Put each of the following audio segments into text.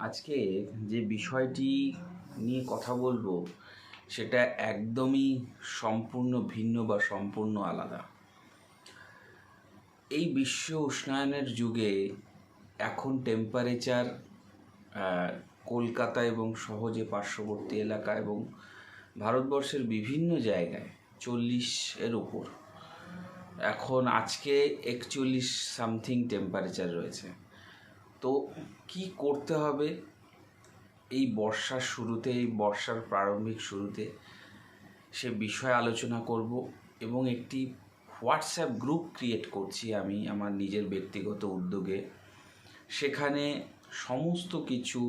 আজকে যে বিষয়টি নিয়ে কথা বলব, সেটা একদমই সম্পূর্ণ ভিন্ন বা সম্পূর্ণ আলাদা। এই বিশ্ব উষ্ণায়নের যুগে এখন টেম্পারেচার কলকাতা এবং সহজে পার্শ্ববর্তী এলাকা এবং ভারতবর্ষের বিভিন্ন জায়গায় চল্লিশের উপর। এখন আজকে একচল্লিশ সামথিং টেম্পারেচার রয়েছে। তো কি করতে হবে এই বর্ষার শুরুতে, এই বর্ষার প্রারম্ভিক শুরুতে সে বিষয়ে আলোচনা করব এবং একটি হোয়াটসঅ্যাপ গ্রুপ ক্রিয়েট করছি আমি আমার নিজের ব্যক্তিগত উদ্যোগে। সেখানে সমস্ত কিছু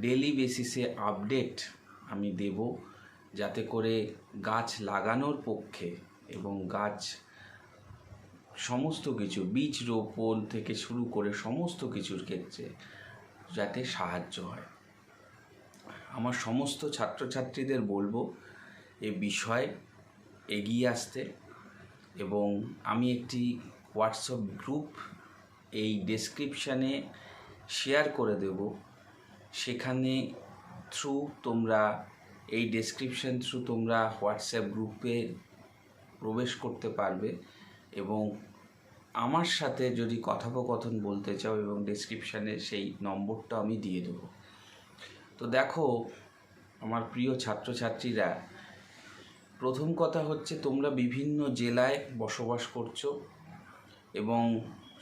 ডেলি বেসিসে আপডেট আমি দেব যাতে করে গাছ লাগানোর পক্ষে এবং গাছ সমস্ত কিছু, বীজ রোপণ থেকে শুরু করে সমস্ত কিছুর ক্ষেত্রে যাতে সাহায্য হয়। আমার সমস্ত ছাত্রছাত্রীদের বলব, এ বিষয়ে এগিয়ে আসতে এবং আমি একটি হোয়াটসঅ্যাপ গ্রুপ এই ডেসক্রিপশানে শেয়ার করে দেব। সেখানে থ্রু তোমরা, এই ডেসক্রিপশান থ্রু তোমরা হোয়াটসঅ্যাপ গ্রুপে প্রবেশ করতে পারবে এবং আমার সাথে যদি কথোপকথন বলতে চাও এবং ডেসক্রিপশানে সেই নম্বরটা আমি দিয়ে দেবো। তো দেখো, আমার প্রিয় ছাত্রছাত্রীরা, প্রথম কথা হচ্ছে তোমরা বিভিন্ন জেলায় বসবাস করছ এবং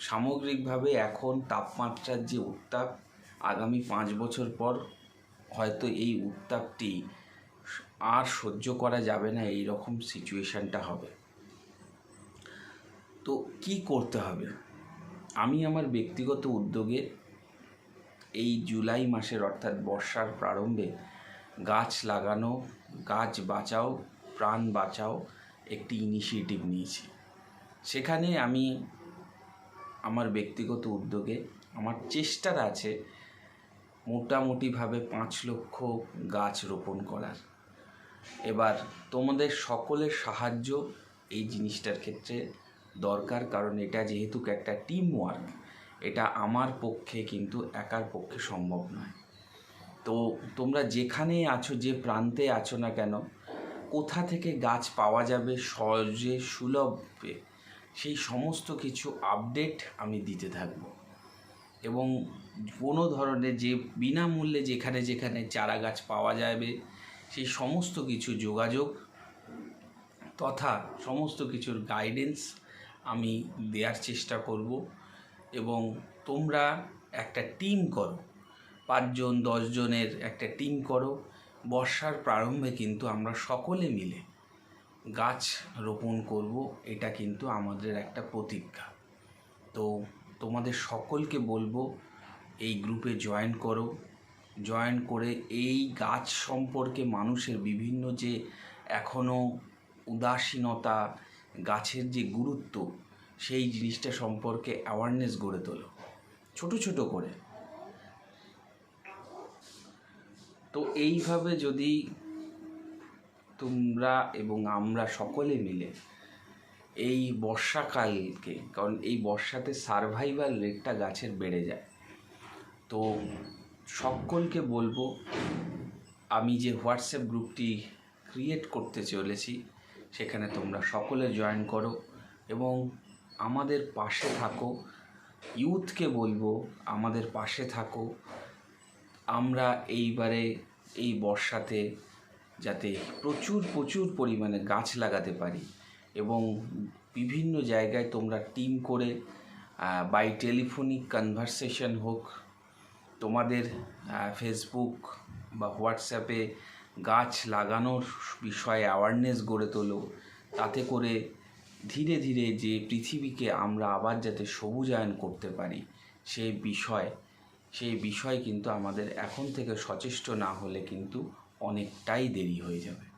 সামগ্রিকভাবে এখন তাপমাত্রার যে উত্তাপ, আগামী পাঁচ বছর পর হয়তো এই উত্তাপটি আর সহ্য করা যাবে না এই রকম সিচুয়েশানটা হবে। তো কি করতে হবে? আমি আমার ব্যক্তিগত উদ্যোগে এই জুলাই মাসের অর্থাৎ বর্ষার প্রারম্ভে গাছ লাগানো, গাছ বাঁচাও, প্রাণ বাঁচাও একটি ইনিশিয়েটিভ নিয়েছি। সেখানে আমি আমার ব্যক্তিগত উদ্যোগে আমার চেষ্টার আছে মোটামুটিভাবে পাঁচ লক্ষ গাছ রোপণ করার। এবার তোমাদের সকলের সাহায্য এই জিনিসটার ক্ষেত্রে দরকার, কারণ এটা যেহেতু একটা টিম ওয়ার্ক এটা আমার পক্ষে কিন্তু একার পক্ষে সম্ভব নয়। তো তোমরা যেখানেই আছো, যে প্রান্তে আছো না কেন, কোথা থেকে গাছ পাওয়া যাবে, সহজে, সুলভে, সেই সমস্ত কিছু আপডেট আমি দিতে থাকব। এবং কোনো ধরনের যে, বিনামূল্যে যেখানে যেখানে চারা গাছ পাওয়া যাবে, সেই সমস্ত কিছু যোগাযোগ তথা সমস্ত কিছুর গাইডেন্স আমি দেওয়ার চেষ্টা করব এবং তোমরা একটা টিম করো। পাঁচজন, দশজনের একটা টিম করো। বর্ষার প্রারম্ভে কিন্তু আমরা সকলে মিলে গাছ রোপণ করব, এটা কিন্তু আমাদের একটা প্রতিজ্ঞা। তো তোমাদের সকলকে বলব, এই গ্রুপে জয়েন করো। জয়েন করে এই গাছ সম্পর্কে মানুষের বিভিন্ন যে এখনও উদাসীনতা গাছের যে গুরুত্ব, সেই জিনিসটা সম্পর্কে অ্যাওয়ারনেস গড়ে তোলো। ছোট ছোট করে। তো এইভাবে যদি তোমরা এবং আমরা সকলে মিলে এই বর্ষাকালকে, কারণ এই বর্ষাতে সার্ভাইভাল রেটটা গাছের বেড়ে যায়। তো সকলকে বলব, আমি যে হোয়াটসঅ্যাপ গ্রুপটি ক্রিয়েট করতে চলেছি সেখানে তোমরা সকলে জয়েন করো এবং আমাদের পাশে থাকো। ইউথকে বলব, আমাদের পাশে থাকো। আমরা এইবারে এই বর্ষাতে যাতে প্রচুর প্রচুর পরিমাণে গাছ লাগাতে পারি এবং বিভিন্ন জায়গায় তোমরা টিম করে বাই টেলিফোনিক কনভারসেশন হোক, তোমাদের ফেসবুক বা হোয়াটসঅ্যাপে গাছ লাগানোর বিষয়ে অ্যাওয়ারনেস গড়ে তোলো। তাতে করে ধীরে ধীরে যে পৃথিবীকে আমরা আবার যাতে সবুজায়ন করতে পারি সেই বিষয় সেই বিষয় কিন্তু আমাদের এখন থেকে সচেষ্ট না হলে কিন্তু অনেকটাই দেরি হয়ে যাবে।